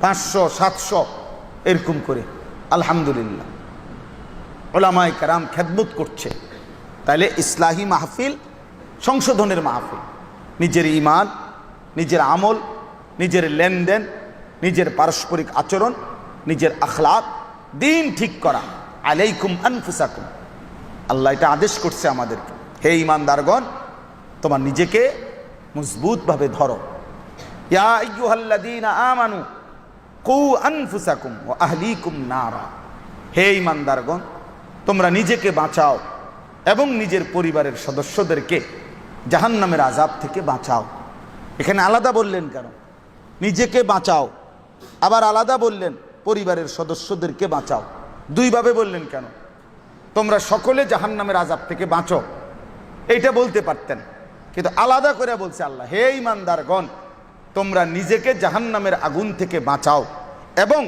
পাঁচশো, সাতশো, এরকম করে। আলহামদুলিল্লাহ। ওলামায় কারাম খেদমত করছে। তাইলে ইসলাহী মাহফিল, সংশোধনের মাহফিল। নিজের ইমান নিজের আমল, নিজের লেনদেন, নিজের পারস্পরিক আচরণ, নিজের আখলাক, দিন ঠিক করা। আলাইকুম আনফুসাকুম। আল্লাহ এটা আদেশ করছে আমাদেরকে। হে ইমানদারগণ তোমার নিজেকে মজবুতভাবে ধরো। ইয়া আমানু আনফুসাকুম ওয়া আহলিকুম নারা। হে ইমানদারগণ, তোমরা নিজেকে বাঁচাও এবং নিজের পরিবারের সদস্যদেরকে জাহান্নামের আজাব থেকে বাঁচাও। এখানে আলাদা বললেন কেন? নিজেকে বাঁচাও। আবার আলাদা বললেন, পরিবারের সদস্যদেরকে বাঁচাও। দুইভাবে বললেন কেন? তোমরা সকলে জাহান্নামের আজাব থেকে বাঁচো। এইটা বলতে পারতেন। কিন্তু আলাদা করে বলছে আল্লাহ, হে ইমানদারগণ, তোমরা নিজেকে জাহান্নামের আগুন থেকে বাঁচাও। এবং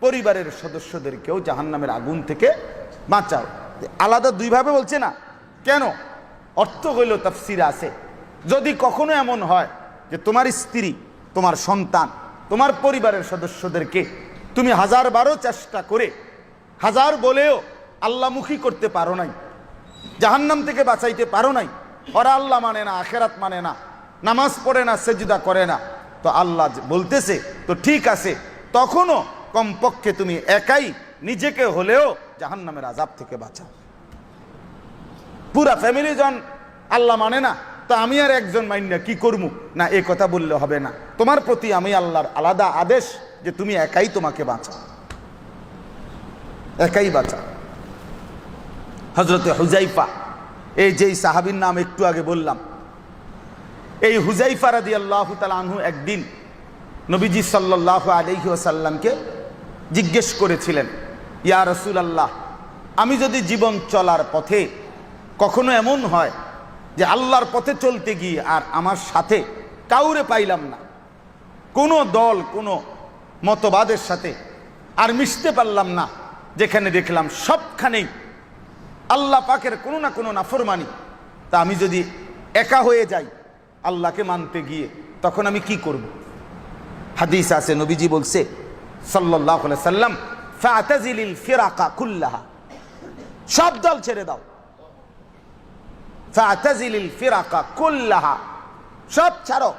পরিবারের সদস্যদেরকেও জাহান্নামের আগুন থেকে বাঁচাও। আলাদা দুইভাবে বলছে না। কেন? অর্থ হইল তাফসিরে আছে। যদি কখনো এমন হয় যে তোমার স্ত্রী, তোমার সন্তান, তোমার পরিবারের সদস্যদেরকে তুমি হাজার বারো চেষ্টা করে, হাজার বলেও আল্লামুখী করতে পারো নাই, জাহান্নাম থেকে বাঁচাইতে পারো নাই, ওরা আল্লাহ মানে না, আখেরাত মানে না, নামাজ পড়ে না, সেজুদা করে না, তো আল্লাহ বলতেছে, তো ঠিক আছে তখনও কমপক্ষে তুমি একাই নিজেকে হলেও জাহান্নামের আজাব থেকে বাঁচাও। পুরা ফ্যামিলি জন আল্লাহ মানে না, তো আমি আর একজন মাইন্ডা কি করব না, এ কথা বললে হবে না। তোমার প্রতি আমি আল্লাহর আলাদা আদেশ যে তুমি একাই তোমাকে বাঁচাও। একাই বাঁচাও। হজরতে হুজাইফা এই যেই সাহাবির নাম একটু আগে বললাম, এই হুজাইফা রাদি আল্লাহ আনহু একদিন নবীজি সাল্লাহ আলহি ওসাল্লামকে জিজ্ঞেস করেছিলেন, ইয়া রসুল আল্লাহ আমি যদি জীবন চলার পথে কখনো এমন হয় যে আল্লাহর পথে চলতে গিয়ে আর আমার সাথে কাউরে পাইলাম না, কোনো দল, কোনো মতবাদের সাথে আর মিশতে পারলাম না, যেখানে দেখলাম সবখানেই আল্লাহ পাকের কোনো না কোনো নাফরমানি, তা আমি যদি একা হয়ে যাই আল্লাহকে মানতে গিয়ে তখন আমি কি করব? হাদিস আছে, নবীজি বলছে সাল্লাম ফিরাকা কুল্লাহা। সব দল ছেড়ে দাও। ফিরাকা কুল্লাহা। সব ছাড়ো।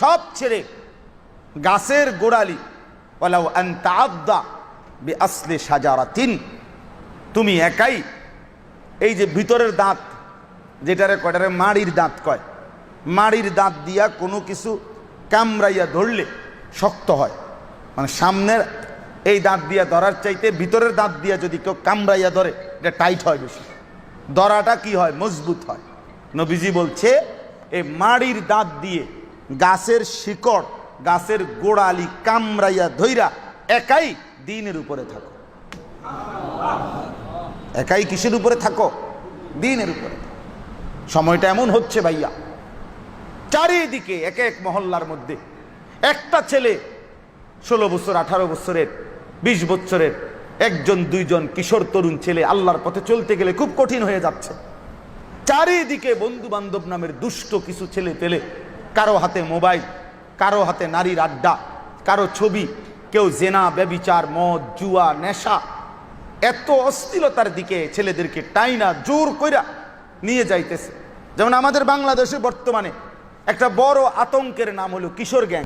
সব ছেড়ে গাছের গোড়ালি, ওয়ালাউ আনতা আবদা বি আসলে সাজারাতিন তুমি একাই এই যে ভিতরের দাঁত, যেটারে কয়টারে মাড়ির দাঁত কয়, মাড়ির দাঁত দিয়া কোনো কিছু কামড়াইয়া ধরলে শক্ত হয়। মানে সামনের এই দাঁত দিয়া ধরার চাইতে ভিতরের দাঁত দিয়া যদি কেউ কামড়াইয়া ধরে, এটা টাইট হয় বেশি। ধরাটা কি হয়? মজবুত হয়। নবীজি বলছে এই মাড়ির দাঁত দিয়ে গাছের শিকড়, গাছের গোড়ালি কামড়াইয়া ধইরা একাই দিনের উপরে থাকো। একাই কিসের উপরে থাকো? দিনের উপরে সময়টা এমন হচ্ছে ভাইয়া। চারিদিকে এক এক মহল্লার মধ্যে একটা ছেলে ষোলো বছর, আঠারো বছরের, বিশ বছরের, একজন, দুইজন কিশোর তরুণ ছেলে আল্লাহর পথে চলতে গেলে খুব কঠিন হয়ে যাচ্ছে। চারিদিকে বন্ধু বান্ধব নামের দুষ্ট কিছু ছেলে পেলে কারও হাতে মোবাইল, কারও হাতে নারীর আড্ডা, কারও ছবি, কেউ জেনা, ব্যবিচার, মদ, জুয়া, নেশা। এত অস্থিরতার দিকে ছেলেদেরকে টাইনা, জোর কইরা নিয়ে যাইতেছে। যেমন আমাদের বাংলাদেশে বর্তমানে একটা বড় আতঙ্কের নাম হলো কিশোর গ্যাং।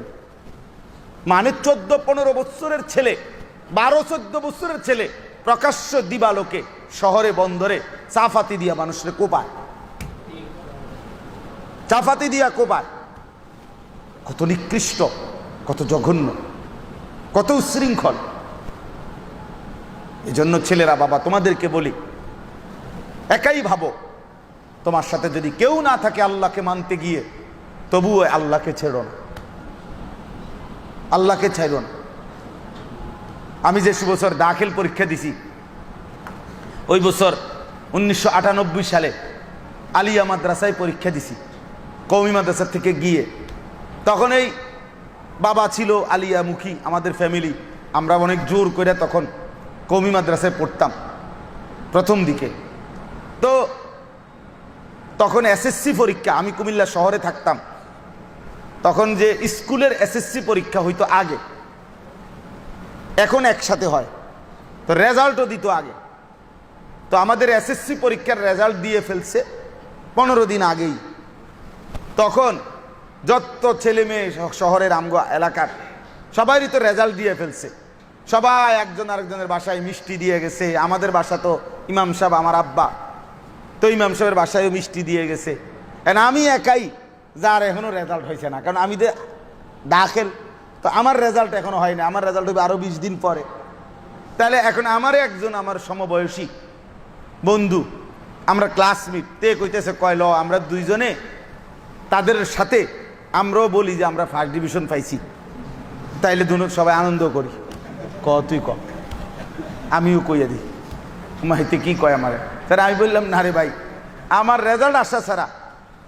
মানে চোদ্দ পনেরো বৎসরের ছেলে, বারো চোদ্দ বৎসরের ছেলে, প্রকাশ্য দিবালোকে শহরে, বন্দরে চাফাতি দিয়া মানুষের কোপায়। চাফাতি দিয়া কোপায়। কত নিকৃষ্ট, কত জঘন্য, কত উশৃঙ্খল। এই জন্য ছেলেরা, বাবা, তোমাদেরকে বলি, একাই ভাবো, তোমার সাথে যদি কেউ না থাকে আল্লাহকে মানতে গিয়ে, তবুও আল্লাহকে ছেড়ো না। আল্লাহকে ছেড়ো না আমি যে বছর দাখিল পরীক্ষা দিছি, ওই বছর উনিশশো আটানব্বই সালে আলিয়া মাদ্রাসায় পরীক্ষা দিছি কৌমি মাদ্রাসা থেকে গিয়ে। তখন এই বাবা ছিল আলিয়া মুখী, আমাদের ফ্যামিলি আমরা অনেক জোর করে তখন কৌমি মাদ্রাসায় পড়তাম, প্রথম দিকে। তো তখন এসএসসি পরীক্ষা, আমি কুমিল্লা শহরে থাকতাম। তখন যে স্কুলের এসএসসি পরীক্ষা হইতো আগে, এখন একসাথে হয়। তো রেজাল্টও দিত আগে। তো আমাদের এসএসসি পরীক্ষার রেজাল্ট দিয়ে ফেলছে পনেরো দিন আগেই। তখন যত ছেলে মেয়ে শহরের আমগো এলাকার, সবারই তো রেজাল্ট দিয়ে ফেলছে। সবাই একজন আরেকজনের বাসায় মিষ্টি দিয়ে গেছে। আমাদের বাসা তো ইমাম সাহেব, আমার আব্বা। তো ইমাম সাহেবের বাসায়ও মিষ্টি দিয়ে গেছে। আমি একাই যার এখনও রেজাল্ট হয়েছে না। কারণ আমি যে দাখেল, তো আমার রেজাল্ট এখনও হয় না আমার রেজাল্ট হবে আরও বিশ দিন পরে তাহলে এখন আমারও একজন আমার সমবয়সী বন্ধু আমরা ক্লাসমেট তে কইতেছে, কয়, ল, আমরা দুইজনে তাদের সাথে আমরাও বলি যে আমরা ফার্স্ট ডিভিশন পাইছি। তাইলে দুনো সবাই আনন্দ করি। ক, তুই ক। আমিও কইয়া দিই। মাহিতে কি কয় আমার? তাহলে আমি বললাম, না রে ভাই, আমার রেজাল্ট আসা ছাড়া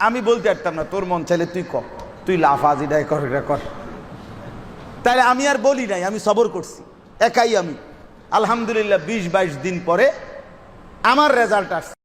আমি বলতে পারতাম না, তোর মন চাইলে তুই ক, তুই লাফাজ এটাই কর, এটা কর। তাহলে আমি আর বলি নাই, আমি সবর করছি, একাই আমি। আলহামদুলিল্লাহ, বিশ বাইশ দিন পরে আমার রেজাল্ট আসছে।